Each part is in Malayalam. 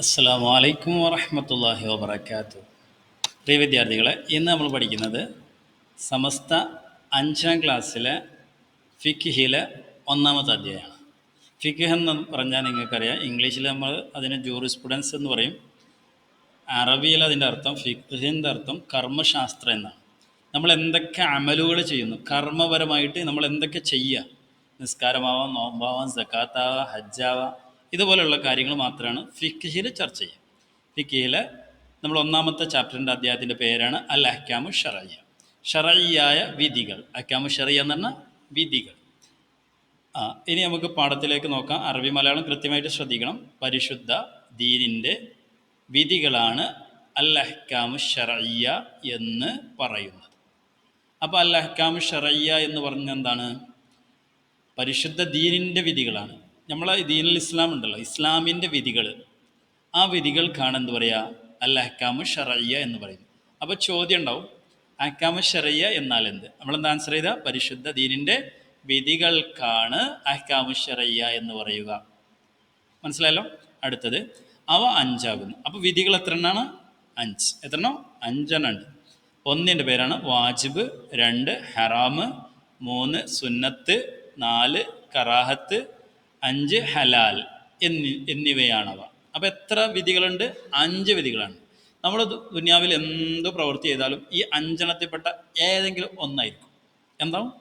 അസ്സാം വലൈക്കും വറഹമത്തല്ലാഹി വാബർക്കാത്തു പ്രിയ വിദ്യാർത്ഥികളെ ഇന്ന് നമ്മൾ പഠിക്കുന്നത് സമസ്ത അഞ്ചാം ക്ലാസ്സിലെ ഫിഖിഹിലെ ഒന്നാമത്തെ അധ്യായമാണ്. ഫിഖിഹ് എന്ന് പറഞ്ഞാൽ നിങ്ങൾക്കറിയാം ഇംഗ്ലീഷിൽ നമ്മൾ അതിന് ജൂറിസ്പ്രുഡൻസ് എന്ന് പറയും. അറബിയിൽ അതിന്റെ അർത്ഥം ഫിഖിന്റെ അർത്ഥം കർമ്മശാസ്ത്രം എന്നാണ്. നമ്മൾ എന്തൊക്കെ അമലുകൾ ചെയ്യുന്നു കർമ്മപരമായിട്ട് നമ്മൾ എന്തൊക്കെ ചെയ്യുക? നിസ്കാരമാവാം നോമ്പാവാം സക്കാത്താവാം ഹജ്ജാവാം ഇതുപോലെയുള്ള കാര്യങ്ങൾ മാത്രമാണ് ഫിഖിൽ ചർച്ച ചെയ്യുക. ഫിഖിയിൽ നമ്മൾ ഒന്നാമത്തെ ചാപ്റ്ററിന്റെ അദ്ദേഹത്തിന്റെ പേരാണ് അൽ അഹ്കാമു ഷറയ്യ ഷറയ്യായ വിധികൾ. അഹ്കാമു ഷറയ്യ എന്ന് പറഞ്ഞാൽ വിധികൾ. ഇനി നമുക്ക് പാഠത്തിലേക്ക് നോക്കാം. അറബി മലയാളം കൃത്യമായിട്ട് ശ്രദ്ധിക്കണം. പരിശുദ്ധ ദീനിന്റെ വിധികളാണ് അൽ അഹ്കാമു ഷറയ്യ എന്ന് പറയുന്നത്. അപ്പോൾ അൽ അഹ്കാമു ഷറയ്യ എന്ന് പറഞ്ഞ എന്താണ്? പരിശുദ്ധ ദീനിന്റെ വിധികളാണ്. നമ്മളെ ദീനുൽ ഇസ്ലാം ഉണ്ടല്ലോ ഇസ്ലാമിന്റെ വിധികൾ. ആ വിധികൾക്കാണ് എന്ത് പറയുക അൽ അഹ്കാമു ഷറയ്യ എന്ന് പറയും അപ്പോൾ ചോദ്യം ഉണ്ടാവും അഹ്കാമു ഷറയ്യ എന്നാൽ എന്ത്? നമ്മളെന്താ ആൻസർ ചെയ്ത? പരിശുദ്ധ ദീനിന്റെ വിധികൾക്കാണ് അഹ്കാമു ഷറയ്യ എന്ന് പറയുക. മനസ്സിലായല്ലോ? അടുത്തത് അവ അഞ്ചാകുന്നു. അപ്പോൾ വിധികൾ എത്ര എണ്ണാണ്? അഞ്ച്. എത്ര എണ്ണം അഞ്ചെണ്ണം ഉണ്ട്. ഒന്നിന്റെ പേരാണ് വാജിബ് രണ്ട് ഹറാമ് മൂന്ന് സുന്നത്ത് നാല് കറാഹത്ത് അഞ്ച് ഹലാൽ എന്നി എന്നിവയാണവ. അപ്പോൾ എത്ര വിധികളുണ്ട്? അഞ്ച് വിധികളാണ്. നമ്മൾ ദുനിയാവിൽ എന്ത് പ്രവൃത്തി ചെയ്താലും ഈ അഞ്ചെണ്ണത്തിൽപ്പെട്ട ഏതെങ്കിലും ഒന്നായിരിക്കും. എന്താവും?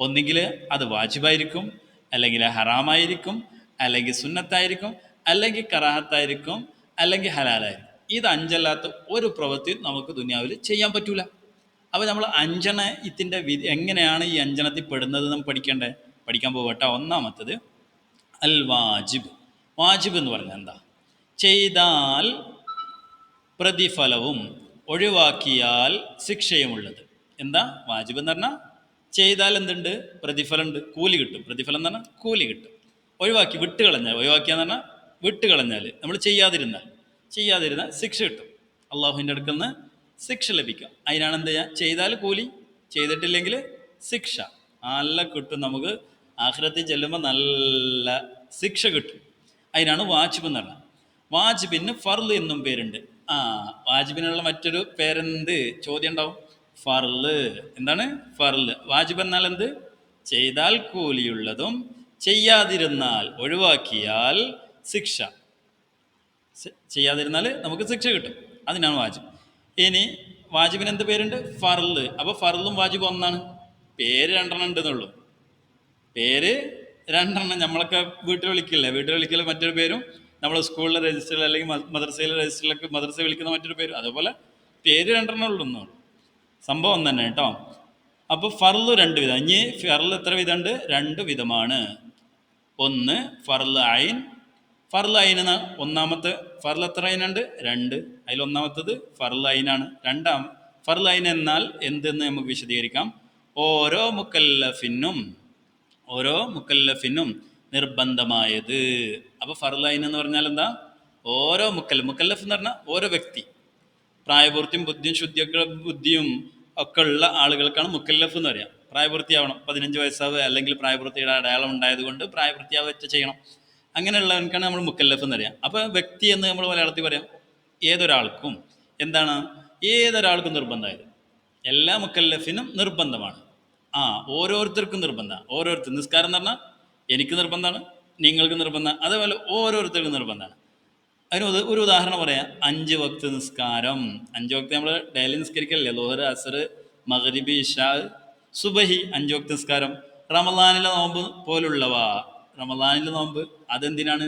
ഒന്നുകിൽ അത് വാജിബായിരിക്കും അല്ലെങ്കിൽ ഹറാമായിരിക്കും അല്ലെങ്കിൽ സുന്നത്തായിരിക്കും അല്ലെങ്കിൽ കറാഹത്തായിരിക്കും അല്ലെങ്കിൽ ഹലാലായിരിക്കും. ഇത് അഞ്ചല്ലാത്ത ഒരു പ്രവൃത്തിയും നമുക്ക് ദുനിയാവിൽ ചെയ്യാൻ പറ്റൂല. അപ്പോൾ നമ്മൾ അഞ്ചെണ്ണ ഇതിന്റെ വിധി എങ്ങനെയാണ് ഈ അഞ്ചെണ്ണത്തിൽ പെടുന്നത് നമ്മൾ പഠിക്കേണ്ടത് പഠിക്കാൻ പോകട്ടെ ഒന്നാമത്തത് അൽ വാജിബ് വാജിബ് എന്ന് പറഞ്ഞാൽ എന്താ? ചെയ്താൽ പ്രതിഫലവും ഒഴിവാക്കിയാൽ ശിക്ഷയുമുള്ളത്. എന്താ? വാജിബ് എന്ന് പറഞ്ഞാൽ ചെയ്താൽ എന്തുണ്ട്? പ്രതിഫലമുണ്ട്. കൂലി കിട്ടും. പ്രതിഫലം എന്ന് പറഞ്ഞാൽ കൂലി കിട്ടും. ഒഴിവാക്കി വിട്ട് കളഞ്ഞാൽ ഒഴിവാക്കിയാന്ന് പറഞ്ഞാൽ വിട്ട് കളഞ്ഞാൽ നമ്മൾ ചെയ്യാതിരുന്നാൽ ചെയ്യാതിരുന്നാൽ ശിക്ഷ കിട്ടും. അള്ളാഹുവിന്റെ അടുക്കൽ നിന്ന് ശിക്ഷ ലഭിക്കും. അതിനാണ് എന്ത് ചെയ്യുക? ചെയ്താൽ കൂലി ചെയ്തിട്ടില്ലെങ്കിൽ ശിക്ഷ. നല്ല കിട്ടും നമുക്ക് ആഹ്റത്തിൽ ചെല്ലുമ്പോൾ നല്ല ശിക്ഷ കിട്ടും. അതിനാണ് വാജിബ് എന്ന് പറഞ്ഞത് വാജിബിന് ഫർൾ എന്നും പേരുണ്ട്. ആ വാജിബിനുള്ള മറ്റൊരു പേരെന്ത്? ചോദ്യം ഉണ്ടാവും ഫർൾ. എന്താണ്? ഫർൾ. വാജിബ് എന്നാൽ എന്ത്? ചെയ്താൽ കൂലിയുള്ളതും ചെയ്യാതിരുന്നാൽ ഒഴിവാക്കിയാൽ ശിക്ഷ. ചെയ്യാതിരുന്നാൽ നമുക്ക് ശിക്ഷ കിട്ടും. അതിനാണ് വാജിബ്. ഇനി വാജിബിന് എന്ത് പേരുണ്ട്? ഫർൾ. അപ്പോൾ ഫർളും വാജിബും ഒന്നാണ്. പേര് രണ്ടെണ്ണം ഉണ്ടെന്നുള്ളൂ. പേര് രണ്ടെണ്ണം നമ്മളൊക്കെ വീട്ടിൽ വിളിക്കില്ലേ? വീട്ടിൽ വിളിക്കൽ മറ്റൊരു പേരും നമ്മൾ സ്കൂളിലെ രജിസ്റ്ററിൽ അല്ലെങ്കിൽ മദ്രസയിലെ രജിസ്റ്ററിലൊക്കെ മദ്രസ വിളിക്കുന്ന മറ്റൊരു പേര്. അതുപോലെ പേര് രണ്ടെണ്ണം ഉള്ളൂ സംഭവം തന്നെ കേട്ടോ. അപ്പോൾ ഫർൾ രണ്ട് വിധം. ഇനി ഫർൾ എത്ര വിധമുണ്ട്? രണ്ട് വിധമാണ്. ഒന്ന് ഫർൾ ഐൻ. ഫർൾ എന്ന ഒന്നാമത്തെ ഫർൾ എത്ര ഐനുണ്ട് രണ്ട്. അതിൽ ഒന്നാമത്തത് ഫർൾ ഐനാണ് രണ്ടാം ഫർൾ ഐൻ എന്നാൽ എന്തെന്ന് നമുക്ക് വിശദീകരിക്കാം? ഓരോ മുക്കല്ലഫിനും ഓരോ മുക്കല്ലഫിനും നിർബന്ധമായത്. അപ്പോൾ ഫർലൈൻ എന്ന് പറഞ്ഞാൽ എന്താ? ഓരോ മുക്കൽ മുക്കല്ലഫ് എന്ന് പറഞ്ഞാൽ ഓരോ വ്യക്തി. പ്രായപൂർത്തിയും ബുദ്ധിയും ശുദ്ധിയൊക്കെ ബുദ്ധിയും ഒക്കെ ഉള്ള ആളുകൾക്കാണ് മുക്കല്ലഫ് എന്ന് പറയാം. പ്രായപൂർത്തിയാവണം. പതിനഞ്ച് വയസ്സാവ് അല്ലെങ്കിൽ പ്രായപൂർത്തിയുടെ അടയാളം ഉണ്ടായതുകൊണ്ട് പ്രായപൂർത്തിയാവുക ചെയ്യണം. അങ്ങനെയുള്ളവർക്കാണ് നമ്മൾ മുക്കല്ലഫ് എന്ന് പറയാം. അപ്പോൾ വ്യക്തി എന്ന് നമ്മൾ മലയാളത്തിൽ പറയാം ഏതൊരാൾക്കും. എന്താണ്? ഏതൊരാൾക്കും നിർബന്ധമായത്? എല്ലാ മുക്കല്ലഫിനും നിർബന്ധമാണ്. ആ ഓരോരുത്തർക്കും നിർബന്ധമാണ് ഓരോരുത്തർ നിസ്കാരം എന്ന് പറഞ്ഞാൽ എനിക്ക് നിർബന്ധമാണ് നിങ്ങൾക്ക് നിർബന്ധം. അതേപോലെ ഓരോരുത്തർക്കും നിർബന്ധമാണ്. അതിന് ഒരു ഉദാഹരണം പറയാം. അഞ്ച് വക്ത് നിസ്കാരം. അഞ്ച് വക്ത് നമ്മൾ ഡെയിലി നിസ്കരിക്കല്ലേ ലോഹർ അസർ മഹരിബി ഇഷാ സുബഹി അഞ്ച് വക്ത് നിസ്കാരം. റമദാനിലെ നോമ്പ് പോലുള്ളവ. റമദാനിലെ നോമ്പ് അതെന്തിനാണ്?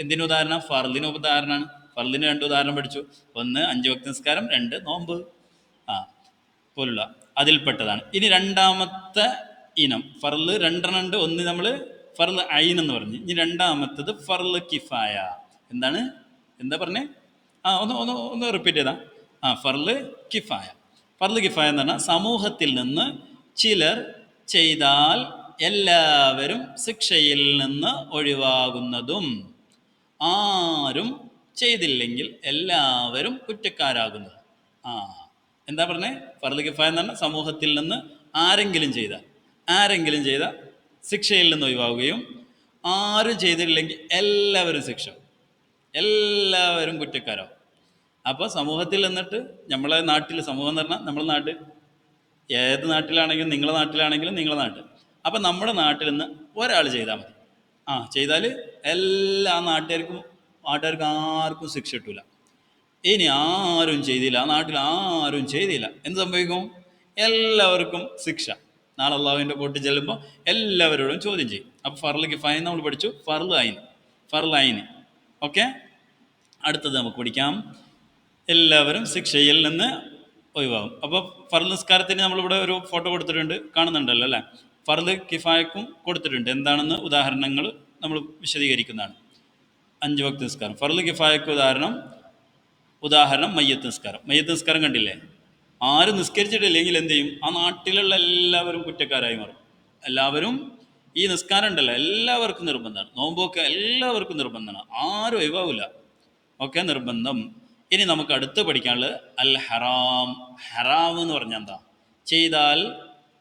എന്തിനു ഉദാഹരണം? ഫർദിന് ഉദാഹരണമാണ്. ഫർദിന് രണ്ട് ഉദാഹരണം പഠിച്ചു. ഒന്ന് അഞ്ച് വക്ത് നിസ്കാരം. രണ്ട് നോമ്പ്. പോലുള്ള അതിൽപ്പെട്ടതാണ്. ഇനി രണ്ടാമത്തെ ഇനം ഫർൾ രണ്ടെണ്ണം ഉണ്ട് ഒന്ന് നമ്മൾ ഫർൾ ഐൻ എന്ന് പറഞ്ഞു. ഇനി രണ്ടാമത്തത് ഫർൾ കിഫായ. എന്താണ്? എന്താ പറഞ്ഞേ? ആ ഒന്ന് ഒന്ന് ഒന്ന് റിപ്പീറ്റ് ചെയ്താ. ആ ഫർൾ കിഫായ. ഫർൾ കിഫായ എന്ന് പറഞ്ഞാൽ സമൂഹത്തിൽ നിന്ന് ചിലർ ചെയ്താൽ എല്ലാവരും ശിക്ഷയിൽ നിന്ന് ഒഴിവാകുന്നതും ആരും ചെയ്തില്ലെങ്കിൽ എല്ലാവരും കുറ്റക്കാരാകുന്നതും. ആ എന്താ പറഞ്ഞേ? ഫർദ് കിഫായ എന്ന് പറഞ്ഞാൽ സമൂഹത്തിൽ നിന്ന് ആരെങ്കിലും ചെയ്ത ആരെങ്കിലും ചെയ്ത ശിക്ഷയിൽ നിന്ന് ഒഴിവാകുകയും ആരും ചെയ്തിട്ടില്ലെങ്കിൽ എല്ലാവരും ശിക്ഷ. എല്ലാവരും കുറ്റക്കാരോ? അപ്പോൾ സമൂഹത്തിൽ നിന്നിട്ട് നമ്മളെ നാട്ടിൽ സമൂഹം എന്ന് പറഞ്ഞാൽ നമ്മളെ നാട്. ഏത് നാട്ടിലാണെങ്കിലും നിങ്ങളെ നാട്ടിലാണെങ്കിലും നിങ്ങളെ നാട്ട് അപ്പം നമ്മുടെ നാട്ടിൽ നിന്ന് ഒരാൾ ചെയ്താൽ മതി. ആ ചെയ്താൽ എല്ലാ നാട്ടുകാർക്കും നാട്ടുകാർക്ക് ആർക്കും ശിക്ഷ കിട്ടൂല. ഇനി ആരും ചെയ്തില്ല. ആ നാട്ടിൽ ആരും ചെയ്തില്ല. എന്ത് സംഭവിക്കും? എല്ലാവർക്കും ശിക്ഷ. നാളെ അള്ളാഹുവിന്റെ കോട്ട് ചെല്ലുമ്പോൾ എല്ലാവരോടും ചോദ്യം ചെയ്യും. അപ്പോൾ ഫർലിക്ക് ഫൈൻ നമ്മൾ പഠിച്ചു. ഫർൽ ആയിന് ഫർൽ ആയിന് ഓക്കെ? അടുത്തത് നമുക്ക് പഠിക്കാം. എല്ലാവരും ശിക്ഷയിൽ നിന്ന് ഒഴിവാകും. അപ്പോൾ ഫർദ് നിസ്കാരത്തിന് നമ്മളിവിടെ ഒരു ഫോട്ടോ കൊടുത്തിട്ടുണ്ട്. കാണുന്നുണ്ടല്ലോ അല്ലേ? ഫർദ് കിഫായക്കും കൊടുത്തിട്ടുണ്ട്. എന്താണെന്ന് ഉദാഹരണങ്ങൾ നമ്മൾ വിശദീകരിക്കുന്നതാണ്. അഞ്ച് വക്ത് നിസ്കാരം. ഫർദ് കിഫായക്ക് ഉദാഹരണം. ഉദാഹരണം മയ്യത്ത് നിസ്കാരം മയ്യത്ത് നിസ്കാരം കണ്ടില്ലേ? ആരും നിസ്കരിച്ചിട്ടില്ലെങ്കിൽ എന്ത് ചെയ്യും? ആ നാട്ടിലുള്ള എല്ലാവരും കുറ്റക്കാരായി മാറും. എല്ലാവരും ഈ നിസ്കാരം ഉണ്ടല്ലോ എല്ലാവർക്കും നിർബന്ധമാണ്. നോമ്പൊക്കെ എല്ലാവർക്കും നിർബന്ധമാണ്. ആരും ഒഴിവാവില്ല ഒക്കെ നിർബന്ധം. ഇനി നമുക്ക് അടുത്ത് പഠിക്കാനുള്ളത് അൽ ഹറാം ഹറാം എന്ന് പറഞ്ഞാൽ എന്താ? ചെയ്താൽ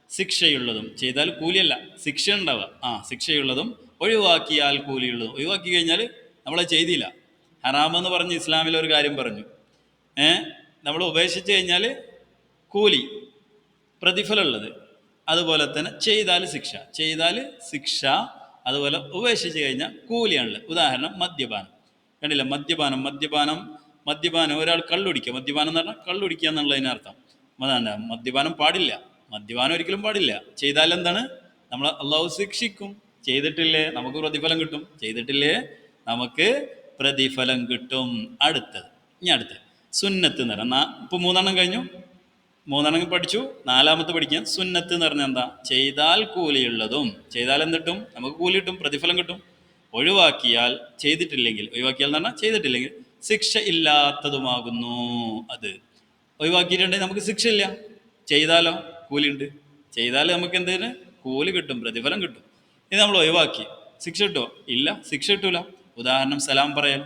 ശിക്ഷയുള്ളതും ചെയ്താൽ കൂലിയല്ല ശിക്ഷ ഉണ്ടാവുക. ആ ശിക്ഷയുള്ളതും ഒഴിവാക്കിയാൽ കൂലിയുള്ളതും. ഒഴിവാക്കി കഴിഞ്ഞാൽ നമ്മളെ ചെയ്തില്ല. ഹറാം എന്ന് പറഞ്ഞ് ഇസ്ലാമിൽ ഒരു കാര്യം പറഞ്ഞു. ഏ? നമ്മൾ ഉപേക്ഷിച്ച് കഴിഞ്ഞാൽ കൂലി പ്രതിഫലമുള്ളത്. അതുപോലെ തന്നെ ചെയ്താൽ ശിക്ഷ. ചെയ്താൽ ശിക്ഷ അതുപോലെ ഉപേക്ഷിച്ച് കഴിഞ്ഞാൽ കൂലിയാണുള്ളത്. ഉദാഹരണം മദ്യപാനം. കണ്ടില്ല? മദ്യപാനം മദ്യപാനം മദ്യപാനം ഒരാൾ കള്ളുടിക്കുക. മദ്യപാനം എന്ന് പറഞ്ഞാൽ കള്ളുടിക്കുക എന്നുള്ളതിനർത്ഥം അതാണ്. മദ്യപാനം പാടില്ല. മദ്യപാനം ഒരിക്കലും പാടില്ല. ചെയ്താൽ എന്താണ്? നമ്മൾ അള്ളാഹു ശിക്ഷിക്കും. ചെയ്തിട്ടില്ലേ? നമുക്ക് പ്രതിഫലം കിട്ടും. ചെയ്തിട്ടില്ലേ? നമുക്ക് പ്രതിഫലം കിട്ടും. അടുത്തത് ഇനി അടുത്തത്. സുന്നത്ത് എന്ന് പറഞ്ഞാൽ ഇപ്പോൾ മൂന്നെണ്ണം കഴിഞ്ഞു. മൂന്നെണ്ണം പഠിച്ചു. നാലാമത്തെ പഠിക്കാൻ സുന്നത്ത് എന്ന് പറഞ്ഞാൽ എന്താ? ചെയ്താൽ കൂലിയുള്ളതും. ചെയ്താൽ എന്തിട്ടും നമുക്ക് കൂലി കിട്ടും പ്രതിഫലം കിട്ടും. ഒഴിവാക്കിയാൽ ചെയ്തിട്ടില്ലെങ്കിൽ ഒഴിവാക്കിയാൽ എന്ന് പറഞ്ഞാൽ ചെയ്തിട്ടില്ലെങ്കിൽ ശിക്ഷ ഇല്ലാത്തതുമാകുന്നു. അത് ഒഴിവാക്കിയിട്ടുണ്ടെങ്കിൽ നമുക്ക് ശിക്ഷ ഇല്ല. ചെയ്താലോ? കൂലിയുണ്ട് ചെയ്താൽ നമുക്ക് എന്തിന് കൂലി കിട്ടും പ്രതിഫലം കിട്ടും. ഇത് നമ്മൾ ഒഴിവാക്കി. ശിക്ഷ കിട്ടുമോ? ഇല്ല. ശിക്ഷ കിട്ടൂല. ഉദാഹരണം സലാം പറയൽ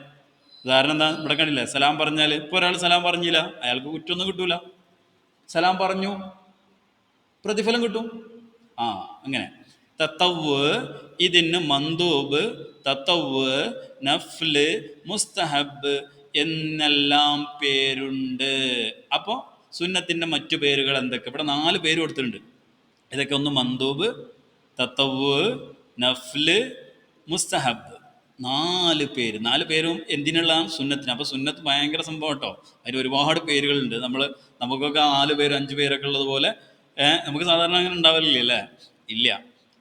ഉദാഹരണം എന്താ ഇവിടെ കണ്ടില്ലേ? സലാം പറഞ്ഞാൽ ഇപ്പോൾ ഒരാൾ സലാം പറഞ്ഞില്ല അയാൾക്ക് കുറ്റമൊന്നും കിട്ടൂല. സലാം പറഞ്ഞു പ്രതിഫലം കിട്ടും. ആ അങ്ങനെ. തത്തവ് ഇതിന് മന്ദൂബ് തത്തവ് നഫ്ല് മുസ്തഹബ് എന്നെല്ലാം പേരുണ്ട്. അപ്പോൾ സുന്നത്തിന്റെ മറ്റു പേരുകൾ എന്തൊക്കെ? ഇവിടെ നാല് പേര് കൊടുത്തിട്ടുണ്ട്. ഇതൊക്കെ ഒന്ന് മന്ദൂബ് തത്തവ് നഫ്ല് മുസ്തഹബ്. നാല് പേര്. നാല് പേരും എന്തിനുള്ള സുന്നത്തിന്. അപ്പൊ സുന്നത്ത് ഭയങ്കര സംഭവം കേട്ടോ അതിന് ഒരുപാട് പേരുകളുണ്ട്. നമ്മൾ നമുക്കൊക്കെ നാല് പേര് അഞ്ച് പേരൊക്കെ ഉള്ളതുപോലെ പോലെ നമുക്ക് സാധാരണ അങ്ങനെ ഉണ്ടാവില്ലേ അല്ലേ? ഇല്ല.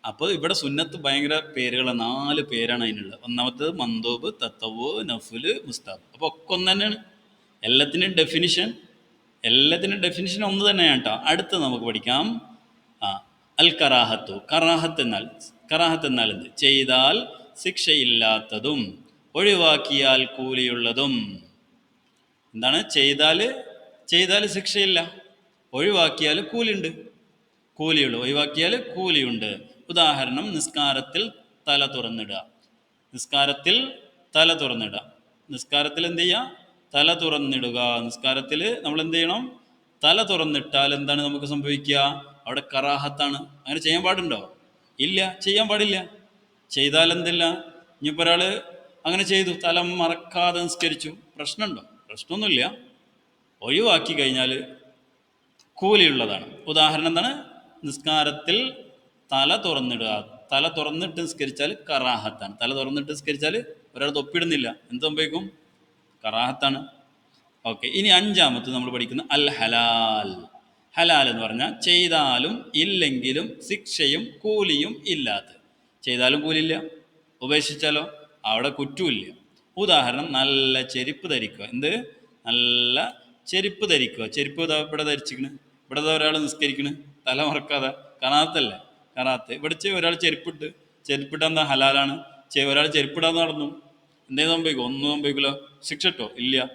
അപ്പോൾ ഇവിടെ സുന്നത്ത് ഭയങ്കര പേരുകൾ നാല് പേരാണ് അതിനുള്ളത്. ഒന്നാമത്തത് മന്തോബ് തത്തവ് നഫുൽ മുസ്താബ്. അപ്പോൾ ഒക്കെ ഒന്ന് തന്നെയാണ്. എല്ലാത്തിനും ഡെഫിനിഷൻ എല്ലാത്തിനും ഡെഫിനിഷൻ ഒന്ന് തന്നെയാണ് കേട്ടോ അടുത്ത് നമുക്ക് പഠിക്കാം. അൽ കറാഹത്തു. കറാഹത്ത് എന്നാൽ കറാഹത്ത് എന്നാൽ എന്ത്? ചെയ്താൽ ശിക്ഷയില്ലാത്തതും ഒഴിവാക്കിയാൽ കൂലിയുള്ളതും. എന്താണ്? ചെയ്താൽ ചെയ്താൽ ശിക്ഷയില്ല. ഒഴിവാക്കിയാൽ കൂലിയുണ്ട്. കൂലിയുള്ളൂ. ഒഴിവാക്കിയാൽ കൂലിയുണ്ട്. ഉദാഹരണം നിസ്കാരത്തിൽ തല തുറന്നിടുക. നിസ്കാരത്തിൽ തല തുറന്നിടുക. നിസ്കാരത്തിൽ എന്ത് ചെയ്യുക? തല തുറന്നിടുക. നിസ്കാരത്തിൽ നമ്മൾ എന്ത് ചെയ്യണം? തല തുറന്നിട്ടാൽ എന്താണ് നമുക്ക് സംഭവിക്കുക? അവിടെ കറാഹത്താണ്. അങ്ങനെ ചെയ്യാൻ പാടുണ്ടോ? ഇല്ല. ചെയ്യാൻ പാടില്ല. ചെയ്താൽ എന്തില്ല ഇനിയിപ്പോൾ ഒരാൾ അങ്ങനെ ചെയ്തു. തലം മറക്കാതെ നിസ്കരിച്ചു. പ്രശ്നമുണ്ടോ? പ്രശ്നമൊന്നുമില്ല. ഒഴിവാക്കി കഴിഞ്ഞാൽ കൂലിയുള്ളതാണ്. ഉദാഹരണം എന്താണ്? നിസ്കാരത്തിൽ തല തുറന്നിടുക. തല തുറന്നിട്ട് നിസ്കരിച്ചാൽ കറാഹത്താണ്. തല തുറന്നിട്ട് നിസ്കരിച്ചാൽ ഒരാൾ തൊപ്പിടുന്നില്ല എന്ത് സംഭവിക്കും? കറാഹത്താണ്. ഓക്കെ. ഇനി അഞ്ചാമത്ത് നമ്മൾ പഠിക്കുന്ന അൽ ഹലാൽ ഹലാൽ എന്ന് പറഞ്ഞാൽ ചെയ്താലും ഇല്ലെങ്കിലും ശിക്ഷയും കൂലിയും ഇല്ലാത്ത ചെയ്താലും കൂലില്ല. ഉപേക്ഷിച്ചാലോ? അവിടെ കുറ്റമില്ല ഉദാഹരണം നല്ല ചെരുപ്പ് ധരിക്കുക. എന്ത്? നല്ല ചെരുപ്പ് ധരിക്കുക. ചെരുപ്പ് ഇവിടെ ധരിച്ചിക്കണ് ഇവിടെ ഒരാൾ നിസ്കരിക്കണ്? തല മറക്കാതെ. കറാത്തല്ലേ? കറാത്ത്. ഇവിടെ ഒരാൾ ചെരുപ്പിട്ട്. ചെരുപ്പിട്ടാൽ എന്താ ഹലാലാണ്? ഒരാൾ ചെരുപ്പിടാതെ നടന്നു. എന്തേ സംഭവിക്കും? ഒന്നും സംഭവിക്കില്ല. ശിക്ഷ ഇട്ടോ? ഇല്ല.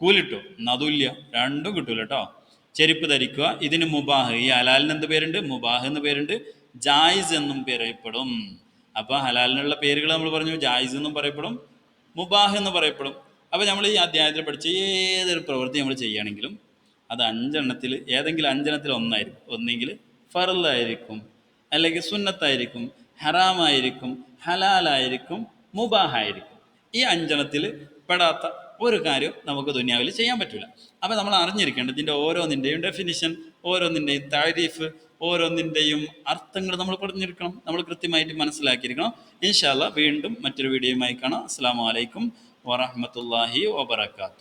കൂലിട്ടോ അതും ഇല്ല. രണ്ടും കിട്ടൂല കേട്ടോ. ചെരുപ്പ് ധരിക്കുക. ഇതിന് മുബാഹ്. ഈ ഹലാലിന് എന്ത് പേരുണ്ട്? മുബാഹ് എന്ന് പേരുണ്ട്. ജായിസ് എന്നും പറയപ്പെടും അപ്പോൾ ഹലാലിനുള്ള പേരുകൾ നമ്മൾ പറഞ്ഞു ജായിസ് എന്നും പറയപ്പെടും മുബാഹ് എന്ന് പറയപ്പെടും. അപ്പോൾ നമ്മൾ ഈ അധ്യായത്തിൽ പഠിച്ച ഏതൊരു പ്രവൃത്തി നമ്മൾ ചെയ്യുകയാണെങ്കിലും അത് അഞ്ചെണ്ണത്തിൽ ഏതെങ്കിലും അഞ്ചെണ്ണത്തിൽ ഒന്നായിരിക്കും. ഒന്നെങ്കിൽ ഫറലായിരിക്കും അല്ലെങ്കിൽ സുന്നത്തായിരിക്കും ഹറാമായിരിക്കും ഹലാലായിരിക്കും മുബാഹായിരിക്കും. ഈ അഞ്ചെണ്ണത്തിൽ പെടാത്ത ഒരു കാര്യം നമുക്ക് ദുനിയാവിൽ ചെയ്യാൻ പറ്റില്ല അപ്പോൾ നമ്മൾ അറിഞ്ഞിരിക്കേണ്ടത് ഇതിന്റെ ഓരോന്നിന്റെയും ഡെഫിനിഷൻ ഓരോന്നിന്റെയും താരീഫ് ഓരോന്നിന്റെയും അർത്ഥങ്ങൾ നമ്മൾ പറഞ്ഞിരിക്കണം. നമ്മൾ കൃത്യമായിട്ട് മനസ്സിലാക്കിയിരിക്കണം. ഇൻഷാല്ല വീണ്ടും മറ്റൊരു വീഡിയോയുമായി കാണാം. അസ്സാം വലൈക്കും വറഹമത്തല്ലാഹി വബർക്കാത്തു